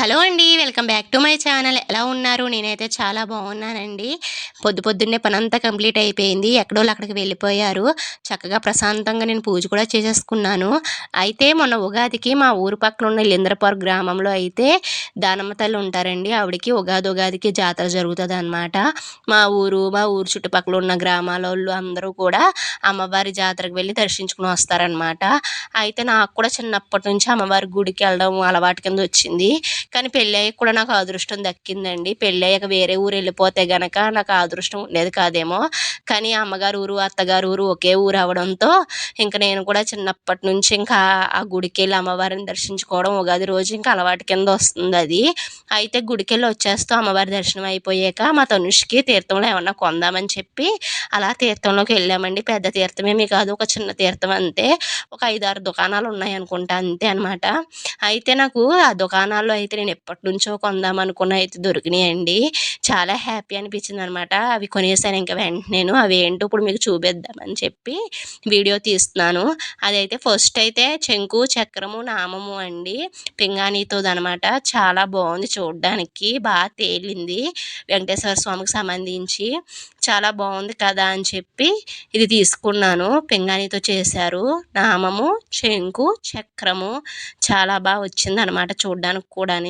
Hello అండి welcome back to my channel. ఎలా ఉన్నారు? నేనైతే చాలా బాగున్నానండి. పొద్దు పొద్దున్నే పనంతా కంప్లీట్ అయిపోయింది. ఎక్కడో అక్కడికి వెళ్ళిపోయారు. చక్కగా ప్రశాంతంగా నేను పూజ కూడా చేసేసుకున్నాను. అయితే మొన్న ఉగాదికి మా ఊరు పక్కన ఉన్న లింద్రపార్ గ్రామంలో అయితే దానమ్మ తల్లి ఉంటారండి. ఆవిడకి ఉగాది ఉగాదికి జాతర జరుగుతుంది అనమాట మా ఊరు మా ఊరు చుట్టుపక్కల ఉన్న గ్రామాల వాళ్ళు అందరూ కూడా అమ్మవారి జాతరకు వెళ్ళి దర్శించుకుని వస్తారనమాట అయితే నాకు కూడా చిన్నప్పటి నుంచి అమ్మవారి గుడికి వెళ్ళడం అలవాటు కింద వచ్చింది. కానీ పెళ్ళయ్యాక కూడా నాకు అదృష్టం దక్కిందండి. పెళ్ళయ్యాక వేరే ఊరు వెళ్ళిపోతే గనక నాకు అదృష్టం ఉండేది కాదేమో. కానీ అమ్మగారు ఊరు అత్తగారు ఊరు ఒకే ఊరు అవడంతో ఇంకా నేను కూడా చిన్నప్పటి నుంచి ఇంకా ఆ గుడికి వెళ్ళి అమ్మవారిని దర్శించుకోవడం ఉగాది రోజు ఇంకా అలవాటు కింద వస్తుంది అది. అయితే గుడికి వెళ్ళి వచ్చేస్తూ అమ్మవారి దర్శనం అయిపోయాక మా తనుష్కి తీర్థంలో ఏమన్నా కొందామని చెప్పి అలా తీర్థంలోకి వెళ్ళామండి. పెద్ద తీర్థమే మీ కాదు ఒక చిన్న తీర్థం అంతే. ఒక ఐదారు దుకాణాలు ఉన్నాయి అనుకుంటా అంతే అనమాట అయితే నాకు ఆ దుకాణాల్లో అయితే నేను ఎప్పటి నుంచో కొందాం అనుకున్న అయితే దొరికినాయండి. చాలా హ్యాపీ అనిపించింది అనమాట అవి కొనేసాను ఇంకా వెంటనే అవి ఏంటో ఇప్పుడు మీకు చూపిద్దామని చెప్పి వీడియో తీస్తున్నాను. అదైతే ఫస్ట్ అయితే చెంకు చక్రము నామము అండి. పింగాణితో అనమాట చాలా బాగుంది చూడడానికి. బాగా తేలింది. వెంకటేశ్వర స్వామికి సంబంధించి. చాలా బాగుంది కదా అని చెప్పి ఇది తీసుకున్నాను. పింగాణితో చేశారు. నామము చెంకు చక్రము. చాలా బాగా వచ్చింది అనమాట చూడడానికి కూడాని.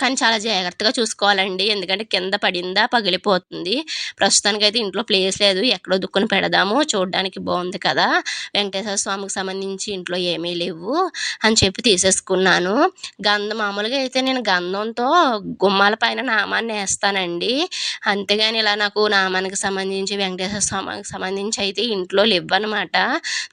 కానీ చాలా జాగ్రత్తగా చూసుకోవాలండి. ఎందుకంటే కింద పడిందా పగిలిపోతుంది. ప్రస్తుతానికి అయితే ఇంట్లో ప్లేస్ లేదు. ఎక్కడో దుక్కుని పెడదాము. చూడడానికి బాగుంది కదా. వెంకటేశ్వర స్వామికి సంబంధించి ఇంట్లో ఏమీ లేవు అని చెప్పి తీసేసుకున్నాను. గంధం మామూలుగా అయితే నేను గంధంతో గుమ్మాల పైన నామాన్ని వేస్తానండి. అంతేగాని ఇలా నాకు నామానికి సంబంధించి వెంకటేశ్వర స్వామికి సంబంధించి అయితే ఇంట్లో లేవన్నమాట అనమాట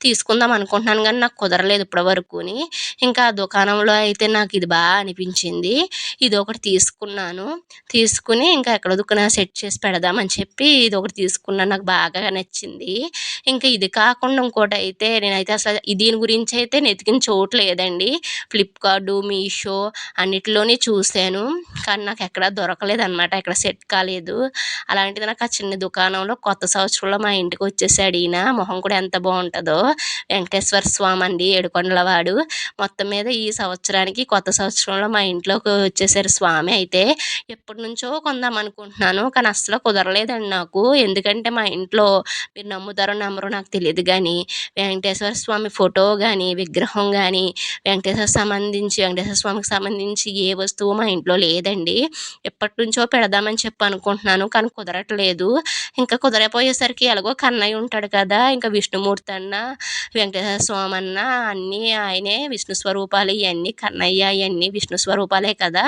తీసుకుందాం అనుకుంటున్నాను కానీ నాకు కుదరలేదు ఇప్పటివరకుని. ఇంకా దుకాణంలో అయితే నాకు ఇది బాగా అనిపించింది. ఇది ఇది ఒకటి తీసుకున్నాను. తీసుకుని ఇంకా ఎక్కడ దుక్కున సెట్ చేసి పెడదామని చెప్పి ఇది ఒకటి తీసుకున్నాను. నాకు బాగా నచ్చింది. ఇంకా ఇది కాకుండా ఇంకోటి అయితే నేనైతే అసలు దీని గురించి అయితే నెతికిన చోటు లేదండి. ఫ్లిప్కార్ట్ మీషో అన్నిటిలోనే చూశాను. కానీ నాకు ఎక్కడ దొరకలేదు అనమాట ఎక్కడ సెట్ కాలేదు. అలాంటిది నాకు ఆ చిన్న దుకాణంలో కొత్త సంవత్సరంలో మా ఇంటికి వచ్చేసాడు ఈయన. మొహం కూడా ఎంత బాగుంటుందో. వెంకటేశ్వర స్వామి అండి ఏడుకొండలవాడు. మొత్తం మీద ఈ సంవత్సరానికి కొత్త సంవత్సరంలో మా ఇంట్లోకి వచ్చేసారు. చేశారు స్వామి. అయితే ఎప్పటి నుంచో కొందాం అనుకుంటున్నాను కానీ అస్సలు కుదరలేదండి నాకు. ఎందుకంటే మా ఇంట్లో మీరు నమ్ముతారో నమ్మరో నాకు తెలియదు కానీ వెంకటేశ్వర స్వామి ఫోటో కానీ విగ్రహం కానీ వెంకటేశ్వర సంబంధించి వెంకటేశ్వర స్వామికి సంబంధించి ఏ వస్తువు మా ఇంట్లో లేదండి. ఎప్పటి నుంచో పెడదామని చెప్పి అనుకుంటున్నాను కానీ కుదరట్లేదు. ఇంకా కుదరపోయేసరికి ఎలాగో కన్నయ్య ఉంటాడు కదా ఇంకా విష్ణుమూర్తి అన్న వెంకటేశ్వర స్వామి అన్న అన్నీ ఆయనే విష్ణు స్వరూపాలు ఇవన్నీ కన్నయ్య ఇవన్నీ విష్ణు స్వరూపాలే కదా.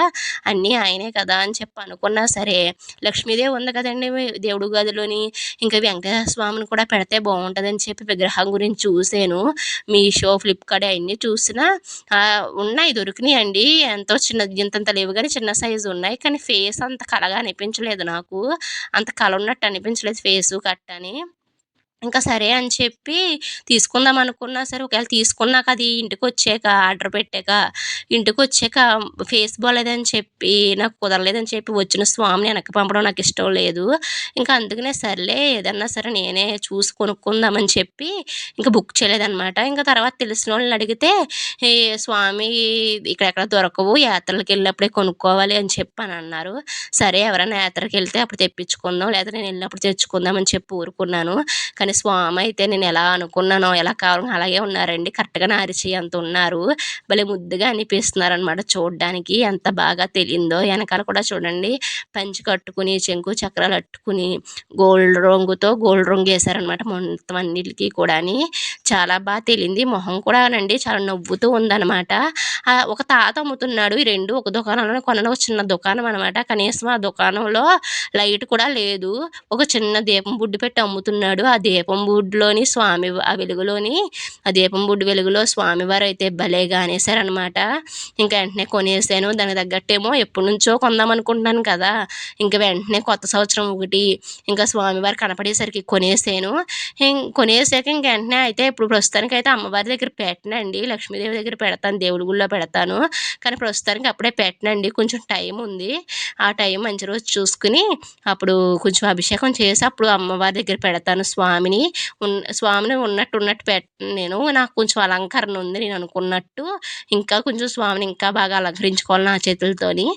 అన్నీ ఆయనే కదా అని చెప్పి అనుకున్నా సరే. లక్ష్మీదేవి ఉంది కదండి దేవుడు గదిలోని. ఇంకా వెంకటేశ్వర స్వామిని కూడా పెడితే బాగుంటుందని చెప్పి విగ్రహం గురించి చూసాను మీషో ఫ్లిప్కార్ట్ అవన్నీ చూసినా ఉన్నాయి దొరికినాయి అండి ఎంతో చిన్న ఇంతంత లేవు కానీ చిన్న సైజు ఉన్నాయి. కానీ ఫేస్ అంత కలగా అనిపించలేదు నాకు. అంత కల ఉన్నట్టు అనిపించలేదు ఫేసు కట్టని ఇంకా సరే అని చెప్పి తీసుకుందాం అనుకున్నా సరే ఒకవేళ తీసుకున్నాక అది ఇంటికి వచ్చాక ఆర్డర్ పెట్టాక ఇంటికి వచ్చాక ఫేస్ బాగాలేదని చెప్పి నాకు కుదరలేదని చెప్పి వచ్చిన స్వామిని వెనక్కి పంపడం నాకు ఇష్టం లేదు. ఇంకా అందుకనే సర్లే ఏదన్నా సరే నేనే చూసి కొనుక్కుందామని చెప్పి ఇంకా బుక్ చేయలేదన్నమాట. ఇంకా తర్వాత తెలిసిన వాళ్ళని అడిగితే స్వామి ఇక్కడెక్కడ దొరకవు యాత్రలకు వెళ్ళినప్పుడే కొనుక్కోవాలి అని చెప్పి అని అన్నారు. సరే ఎవరైనా యాత్రకి వెళ్తే అప్పుడు తెప్పించుకుందాం లేదా నేను వెళ్ళినప్పుడు తెచ్చుకుందామని చెప్పి ఊరుకున్నాను. కానీ స్వామి అయితే నేను ఎలా అనుకున్నానో ఎలా కావాలో అలాగే ఉన్నారండి. కరెక్ట్గా నారిచి అంత ఉన్నారు. భలే ముద్దుగా అనిపిస్తున్నారు అనమాట చూడడానికి. ఎంత బాగా తెలియందో వెనకాల కూడా చూడండి. పంచి కట్టుకుని చెంకు చక్రాలు అట్టుకుని గోల్డ్ రంగుతో గోల్డ్ రంగు వేశారనమాట మొత్తం అన్నిటికీ కూడా చాలా బాగా తెలియంది మొహం కూడా అండి చాలా నవ్వుతూ ఉందన్నమాట. ఒక తాత అమ్ముతున్నాడు. ఈ రెండు ఒక దుకాణంలో కొనడం ఒక చిన్న దుకాణం అనమాట కనీసం ఆ దుకాణంలో లైట్ కూడా లేదు. ఒక చిన్న దీపం బుడ్డి పెట్టి అమ్ముతున్నాడు. ఆ దీపం బుడ్లోని స్వామి ఆ వెలుగులోని ఆ దీపం బుడ్డు వెలుగులో స్వామివారు అయితే భలేగా అనేసారనమాట ఇంకా వెంటనే కొనేసాను. దానికి తగ్గట్టేమో ఎప్పటి నుంచో కొందాం అనుకుంటున్నాను కదా. ఇంకా వెంటనే కొత్త సంవత్సరం ఒకటి ఇంకా స్వామివారు కనపడేసరికి కొనేసాను. కొనేసాక ఇంక వెంటనే అయితే ఇప్పుడు ప్రస్తుతానికి అయితే అమ్మవారి దగ్గర పెట్టనండి. లక్ష్మీదేవి దగ్గర పెడతాను. దేవుడి గుళ్ళో పెడతాను. కానీ ప్రస్తుతానికి అప్పుడే పెట్టనండి. కొంచెం టైం ఉంది. ఆ టైం మంచి రోజు చూసుకుని అప్పుడు కొంచెం అభిషేకం చేసి అప్పుడు అమ్మవారి దగ్గర పెడతాను స్వామి స్వామిని స్వామిని ఉన్నట్టు ఉన్నట్టు పెట్టను నేను నాకు కొంచెం అలంకరణ ఉంది నేను అనుకున్నట్టు ఇంకా కొంచెం స్వామిని ఇంకా బాగా అలంకరించుకోవాలి నా చేతులతోని.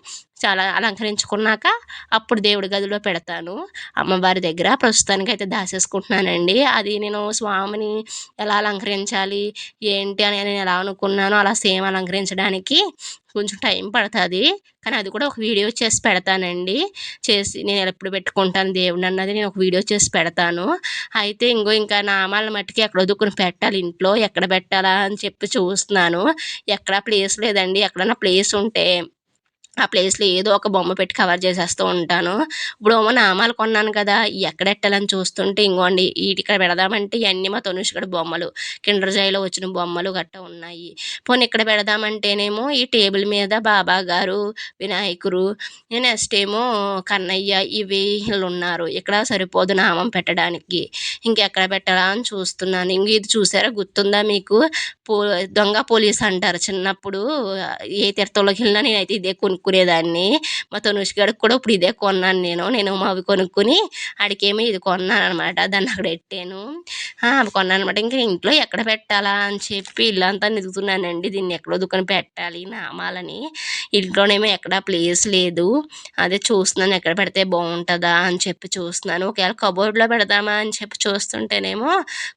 చాలా అలంకరించుకున్నాక అప్పుడు దేవుడి గదిలో పెడతాను. అమ్మవారి దగ్గర ప్రస్తుతానికి అయితే దాచేసుకుంటున్నానండి. అది నేను స్వామిని ఎలా అలంకరించాలి ఏంటి అని నేను ఎలా అనుకున్నానో అలా సేమ్ అలంకరించడానికి కొంచెం టైం పడుతుంది. కానీ అది కూడా ఒక వీడియో చేసి పెడతానండి. చేసి నేను ఎప్పుడు పెట్టుకుంటాను దేవుడు అన్నది నేను ఒక వీడియో చేసి పెడతాను. అయితే ఇంకో ఇంకా నామాల మట్టికి ఎక్కడ వదుకుని పెట్టాలి ఇంట్లో ఎక్కడ పెట్టాలా అని చెప్పి చూస్తున్నాను. ఎక్కడ ప్లేస్ లేదండి. ఎక్కడన్నా ప్లేస్ ఉంటే ఆ ప్లేస్లో ఏదో ఒక బొమ్మ పెట్టి కవర్ చేసేస్తూ ఉంటాను. ఇప్పుడు ఏమో నామాలు కొన్నాను కదా ఎక్కడెట్టాలని చూస్తుంటే ఇంకోండి వీటి ఇక్కడ పెడదామంటే ఇవన్నీ మా తనుష్కడ బొమ్మలు. కిండర్ జాయిలో వచ్చిన బొమ్మలు గట్ట ఉన్నాయి. పోనీ ఇక్కడ పెడదామంటేనేమో ఈ టేబుల్ మీద బాబా గారు వినాయకుడు నెక్స్ట్ ఏమో కన్నయ్య ఇవి వీళ్ళు ఉన్నారు. ఇక్కడ సరిపోదు నామం పెట్టడానికి. ఇంకెక్కడ పెట్టాలా అని చూస్తున్నాను. ఇంక ఇది చూసారా? గుర్తుందా మీకు? పో దొంగ పోలీస్ అంటారు. చిన్నప్పుడు ఏ తీర్థంలోకి వెళ్ళినా నేనైతే ఇదే కొనుక్కునేదాన్ని. మా తనుష్ గడికి కూడా ఇప్పుడు ఇదే కొన్నాను నేను. నేను అవి కొనుక్కుని ఆడికేమో ఇది కొన్నాను అనమాట దాన్ని అక్కడ పెట్టాను. అవి కొన్నాను అనమాట ఇంకా ఇంట్లో ఎక్కడ పెట్టాలా అని చెప్పి ఇల్లంతా నిదుగుతున్నానండి. దీన్ని ఎక్కడో దుకాణం పెట్టాలి నామాలని. ఇంట్లోనేమో ఎక్కడ ప్లేస్ లేదు. అదే చూస్తున్నాను ఎక్కడ పెడితే బాగుంటుందా అని చెప్పి చూస్తున్నాను. ఒకవేళ కబోర్డ్లో పెడదామా అని చెప్పి చూస్తుంటేనేమో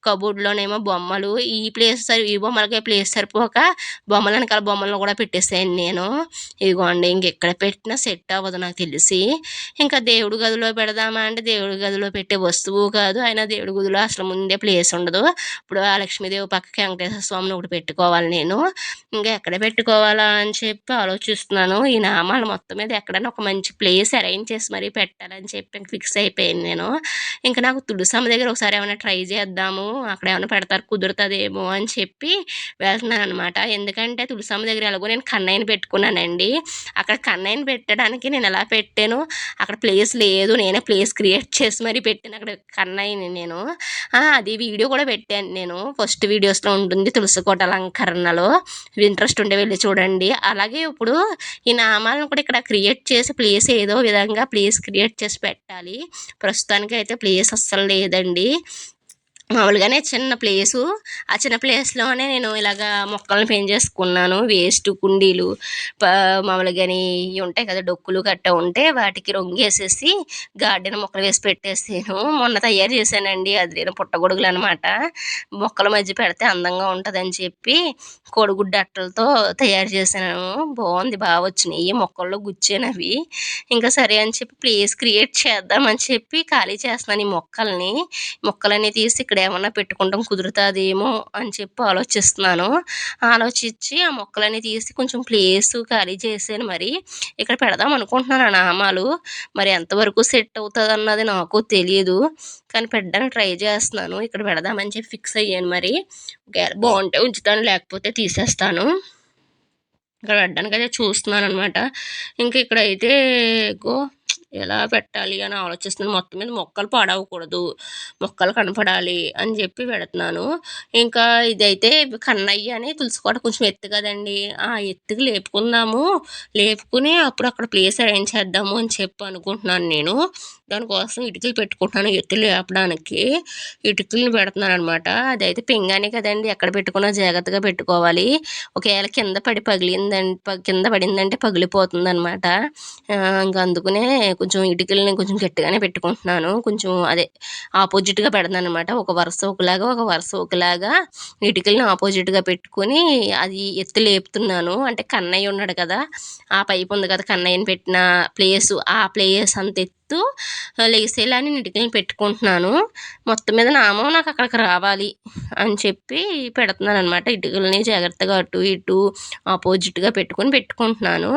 కబోర్డ్లోనేమో బొమ్మలు ఈ ప్లేస్ సరి ఈ బొమ్మలకి ప్లేస్ సరిపోక బొమ్మల వెనకాల బొమ్మలను కూడా పెట్టేసాను నేను. ఇదిగోండి ఇంకెక్కడ పెట్టినా సెట్ అవ్వదు నాకు తెలిసి. ఇంకా దేవుడి గదిలో పెడదామా అంటే దేవుడి గదిలో పెట్టే వస్తువు కాదు. అయినా దేవుడి గదిలో అసలు ముందే ప్లేస్ ఉండదు. ఇప్పుడు ఆ లక్ష్మీదేవి పక్కకి వెంకటేశ్వర స్వామిని ఒకటి పెట్టుకోవాలి నేను. ఇంకా ఎక్కడ పెట్టుకోవాలా అని చెప్పి ఆలోచిస్తున్నాను. ఈ నామాలు మొత్తం మీద ఎక్కడైనా ఒక మంచి ప్లేస్ అరేంజ్ చేసి మరీ పెట్టాలని చెప్పి ఫిక్స్ అయిపోయింది నేను. ఇంకా నాకు తులసమ్మ దగ్గర ఒకసారి ఏమైనా ట్రై చేద్దాము. అక్కడ ఏమైనా పెడతారు కుదురుతుందేమో అని చెప్పి వెళ్తున్నాను అనమాట ఎందుకంటే తులసమ్మ దగ్గర ఎలాగో నేను కన్నయ్యని పెట్టుకున్నానండి. అక్కడ కన్నయ్యని పెట్టడానికి నేను ఎలా పెట్టాను? అక్కడ ప్లేస్ లేదు. నేనే ప్లేస్ క్రియేట్ చేసి మరీ పెట్టాను అక్కడ కన్నయ్యని నేను. అది వీడియో కూడా పెట్టాను నేను. ఫస్ట్ వీడియోస్లో ఉంటుంది తులసికోట అలంకరణలో. ఇంట్రెస్ట్ ఉండే వెళ్ళి చూడండి. అలాగే ఇప్పుడు ఈ నామాలను కూడా ఇక్కడ క్రియేట్ చేసి ప్లేస్ ఏదో విధంగా ప్లేస్ క్రియేట్ చేసి పెట్టాలి. ప్రస్తుతానికి అయితే ప్లేస్ అస్సలు లేదండి. మామూలుగానే చిన్న ప్లేసు. ఆ చిన్న ప్లేస్లోనే నేను ఇలాగా మొక్కలను పెంచేసుకున్నాను. వేస్ట్ కుండీలు మామూలుగాని ఇవి ఉంటాయి కదా డొక్కులు గట్ట ఉంటే వాటికి రొంగేసేసి గార్డెన్ మొక్కలు వేసి పెట్టేసాను. మొన్న తయారు చేశానండి అది నేను పుట్టగొడుగులు అనమాట మొక్కల మధ్య పెడితే అందంగా ఉంటుందని చెప్పి కోడిగుడ్డ అట్టలతో తయారు చేశాను. బాగుంది బాగా వచ్చినాయి. మొక్కల్లో గుచ్చాను అవి. ఇంకా సరే అని చెప్పి ప్లేస్ క్రియేట్ చేద్దామని చెప్పి ఖాళీ చేస్తున్నాను ఈ మొక్కల్ని. మొక్కలన్నీ తీసి ఇక్కడ ఏమన్నా పెట్టుకుంటాం కుదురుతుందేమో అని చెప్పి ఆలోచిస్తున్నాను. ఆలోచించి ఆ మొక్కలన్నీ తీసి కొంచెం ప్లేస్ ఖాళీ చేసాను మరి. ఇక్కడ పెడదాం అనుకుంటున్నాను ఆ నామాలు. మరి ఎంతవరకు సెట్ అవుతుంది అన్నది నాకు తెలియదు కానీ పెట్టడానికి ట్రై చేస్తున్నాను. ఇక్కడ పెడదామని చెప్పి ఫిక్స్ అయ్యాను మరి. బాగుంటే ఉంచుతాను లేకపోతే తీసేస్తాను. ఇక్కడ పెట్టడానికి అయితే చూస్తున్నాను అనమాట ఇంకా ఇక్కడైతే గో ఎలా పెట్టాలి అని ఆలోచిస్తున్నాను. మొత్తం మీద మొక్కలు పాడవకూడదు మొక్కలు కనపడాలి అని చెప్పి పెడుతున్నాను. ఇంకా ఇదైతే కన్నయ్య అని తులసికోట కొంచెం ఎత్తు కదండి. ఆ ఎత్తుకు లేపుకుందాము. లేపుకుని అప్పుడు అక్కడ ప్లేస్ అరేంజ్ చేద్దాము అని చెప్పి అనుకుంటున్నాను నేను. దానికోసం ఇటుకలు పెట్టుకుంటున్నాను ఎత్తులు లేపడానికి. ఇటుకలను పెడుతున్నాను అనమాట అదైతే పింగానే కదండి. ఎక్కడ పెట్టుకున్నా జాగ్రత్తగా పెట్టుకోవాలి. ఒకవేళ కింద పడి పగిలిందంటే కింద పడిందంటే పగిలిపోతుంది అనమాట ఇంకా అందుకునే కొంచెం ఇటుకల్ని కొంచెం గట్టిగానే పెట్టుకుంటున్నాను. కొంచెం అదే ఆపోజిట్గా పెడతాను అనమాట ఒక వరుస ఒకలాగా ఒక వరుస ఒకలాగా ఇటుకల్ని ఆపోజిట్గా పెట్టుకొని అది ఎత్తు లేపుతున్నాను. అంటే కన్నయ్య ఉన్నాడు కదా ఆ పైపు ఉంది కదా కన్నయ్యని పెట్టిన ప్లేస్ ఆ ప్లేస్ అంత ఎత్తు లేసేలాని ఇటుకల్ని పెట్టుకుంటున్నాను. మొత్తం మీద నామం నాకు అక్కడికి రావాలి అని చెప్పి పెడుతున్నాను అనమాట ఇటుకల్ని జాగ్రత్తగా అటు ఇటు ఆపోజిట్గా పెట్టుకొని పెట్టుకుంటున్నాను.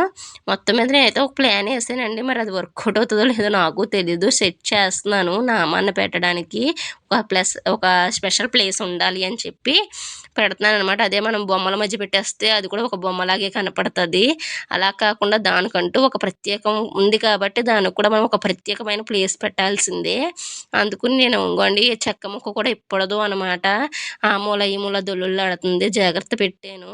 మొత్తం మీద నేనైతే ఒక ప్లాన్ వేసానండి. మరి అది వర్కౌట్ అవుతుందో లేదో నాకు తెలీదు. సెట్ చేస్తున్నాను నామాన్ని పెట్టడానికి. ఒక ప్లస్ ఒక స్పెషల్ ప్లేస్ ఉండాలి అని చెప్పి పెడుతున్నాను అనమాట అదే మనం బొమ్మల మధ్య పెట్టేస్తే అది కూడా ఒక బొమ్మలాగే కనపడుతుంది. అలా కాకుండా దానికంటూ ఒక ప్రత్యేకం ఉంది కాబట్టి దానికి కూడా మనం ఒక ప్రత్యేకమైన ప్లేస్ పెట్టాల్సిందే. అందుకు నేను ఇంకోండి చెక్క ముక్క కూడా ఇప్పడదు అనమాట ఆ మూల ఈ మూల దొల్లుళ్ళు ఆడుతుంది. జాగ్రత్త పెట్టాను.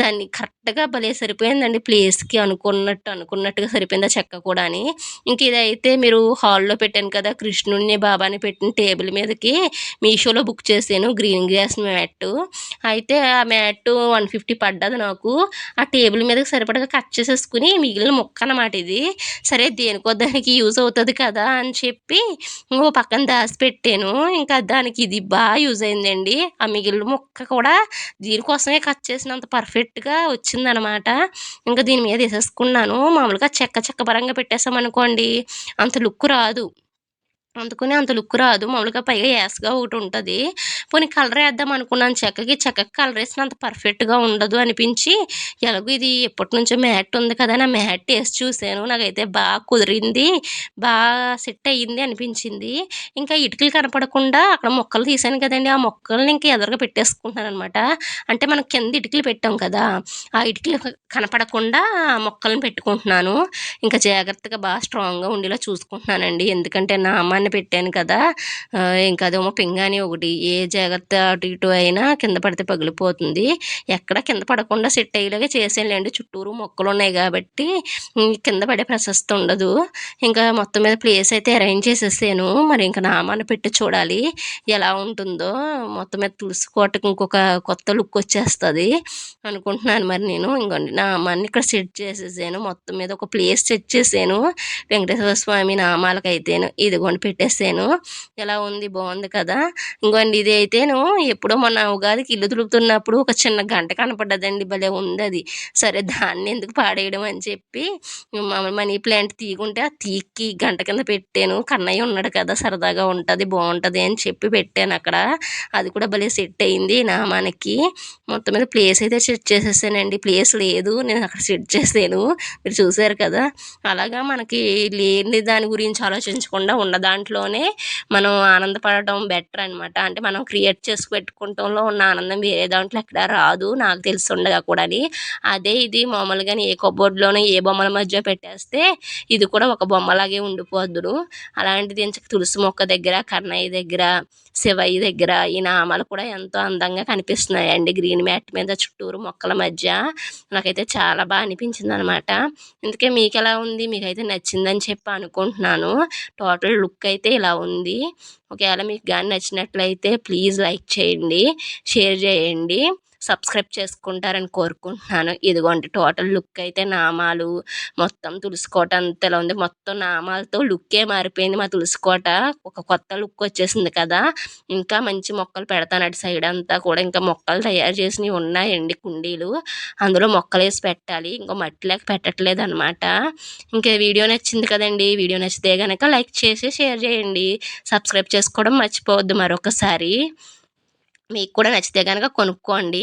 దాన్ని కరెక్ట్గా భలే సరిపోయిందండి ప్లేస్కి అనుకున్నట్టు అనుకున్నట్టుగా సరిపోయింది ఆ చెక్క కూడా అని ఇంక ఇదైతే మీరు హాల్లో పెట్టాను కదా కృష్ణుడిని బాబాని పెట్టిన టేబుల్ మీదకి వచ్చేసరికి మీషోలో బుక్ చేశాను గ్రీన్ గ్రాస్ మ్యాట్. అయితే ఆ మ్యాట్ వన్ ఫిఫ్టీ పడ్డది నాకు. ఆ టేబుల్ మీదకి సరిపడగా కట్ చేసేసుకుని మిగిలిన ముక్క అన్నమాట ఇది. సరే దేనికో దానికి యూజ్ అవుతుంది కదా అని చెప్పి ఓ పక్కన దాచి పెట్టాను. ఇంకా దానికి ఇది బాగా యూజ్ అయిందండి. ఆ మిగిలిన ముక్క కూడా దీనికోసమే కట్ చేసినంత పర్ఫెక్ట్గా వచ్చిందనమాట ఇంకా దీని మీద వేసేసుకున్నాను. మామూలుగా చెక్క చెక్క పరంగా పెట్టేసామనుకోండి అంత లుక్ రాదు. అందుకని అంత లుక్ రాదు. మామూలుగా పైగా యాస్గా ఒకటి ఉంటుంది. పోనీ కలర్ వేద్దాం అనుకున్నాను. చెక్కకి చెక్కకి కలర్ వేసిన అంత పర్ఫెక్ట్గా ఉండదు అనిపించి ఎలాగో ఇది ఎప్పటి నుంచో మ్యాట్ ఉంది కదా నా మ్యాట్ వేసి చూశాను. నాకైతే బాగా కుదిరింది బాగా సెట్ అయ్యింది అనిపించింది. ఇంకా ఇటుకలు కనపడకుండా అక్కడ మొక్కలు తీసాను కదండి. ఆ మొక్కల్ని ఇంకా ఎదురుగా పెట్టేసుకుంటున్నాను అనమాట అంటే మనం కింద ఇటుకలు పెట్టాం కదా ఆ ఇటుకలు కనపడకుండా ఆ మొక్కలను పెట్టుకుంటున్నాను. ఇంకా జాగ్రత్తగా బాగా స్ట్రాంగ్గా ఉండేలా చూసుకుంటున్నానండి. ఎందుకంటే నా అమ్మాయిని పెట్టాను కదా. ఇంకా అదేమో పింగాణి ఒకటి. ఏ జాగ్రత్త అటు ఇటు అయినా కింద పడితే పగిలిపోతుంది. ఎక్కడ కింద పడకుండా సెట్ అయ్యేలాగా చేసేయండి. చుట్టూరు మొక్కలు ఉన్నాయి కాబట్టి కింద పడే ప్రశస్తి ఉండదు. ఇంకా మొత్తం మీద ప్లేస్ అయితే అరేంజ్ చేసేసాను. మరి ఇంకా నామాన పెట్టి చూడాలి. ఎలా ఉంటుందో మొత్తం మీద తులసి కోటకి ఇంకొక కొత్త లుక్ వచ్చేస్తుంది అనుకుంటున్నాను మరి నేను. ఇంకోండి నామాన్ని ఇక్కడ సెట్ చేసేసాను. మొత్తం మీద ఒక ప్లేస్ సెట్ చేసాను వెంకటేశ్వర స్వామి నామాలకు ఇదిగోండి పెట్టేసాను. ఎలా ఉంది? బాగుంది కదా? ఇంకోండి ఇది అయితేను ఎప్పుడో మొన్న ఉగాదికి ఇల్లు తులుపుతున్నప్పుడు ఒక చిన్న గంట కనపడ్డదండి భలే ఉంది అది సరే దాన్ని ఎందుకు పాడేయడం అని చెప్పి మామూలు మనీ ప్లాంట్ తీగుంటే ఆ తీక్కి గంట కింద పెట్టాను. కన్నయ్య ఉన్నాడు కదా సరదాగా ఉంటుంది బాగుంటుంది అని చెప్పి పెట్టాను అక్కడ. అది కూడా భలే సెట్ అయింది నా మనకి మొత్తం మీద ప్లేస్ అయితే సెట్ చేసేసానండి. ప్లేస్ లేదు నేను అక్కడ సెట్ చేసాను. మీరు చూసారు కదా? అలాగా మనకి లేని దాని గురించి ఆలోచించకుండా ఉన్న దాంట్లోనే మనం ఆనందపడటం బెటర్ అనమాట అంటే మనం క్రియేట్ చేసి పెట్టుకుంటంలో ఉన్న ఆనందం వేరే దాంట్లో ఎక్కడ రాదు నాకు తెలిసి ఉండగా కూడా అదే ఇది మామూలుగా ఏ కబోర్డ్లోనే ఏ బొమ్మల మధ్య పెట్టేస్తే ఇది కూడా ఒక బొమ్మలాగే ఉండిపోద్దును అలాంటిది ఇంచక తులసి మొక్క దగ్గర కన్నయ్య దగ్గర శివయ్య దగ్గర ఈ నామాలు కూడా ఎంతో అందంగా కనిపిస్తున్నాయండి. గ్రీన్ మ్యాట్ మీద చుట్టూరు మొక్కల మధ్య. నాకైతే చాలా బాగా అనిపించింది అనమాట ఇందుకే మీకు ఎలా ఉంది? మీకైతే నచ్చిందని చెప్పి అనుకుంటున్నాను. టోటల్ లుక్ అయితే ఇలా ఉంది. ఒకవేళ మీకు కానీ నచ్చినట్లయితే ప్లీజ్ లైక్ చేయండి షేర్ చేయండి. సబ్స్క్రైబ్ చేసుకుంటారని కోరుకుంటున్నాను. ఇదిగోండి టోటల్ లుక్ అయితే నామాలు మొత్తం తులుసుకోట అంత ఇలా ఉంది. మొత్తం నామాలతో లుక్కే మారిపోయింది మా తులుసుకోట ఒక కొత్త లుక్ వచ్చేసింది కదా. ఇంకా మంచి మొక్కలు పెడతాను అటు సైడ్ అంతా కూడా. ఇంకా మొక్కలు తయారు చేసినవి ఉన్నాయండి కుండీలు. అందులో మొక్కలు వేసి పెట్టాలి. ఇంకో మట్టిలోకి పెట్టట్లేదు అనమాట ఇంకా వీడియో నచ్చింది కదండి. వీడియో నచ్చితే కనుక లైక్ చేసి షేర్ చేయండి. సబ్స్క్రైబ్ చేసుకోవడం మర్చిపోవద్దు మరొకసారి. మీకు కూడా నచ్చితే కనుక కొనుక్కోండి.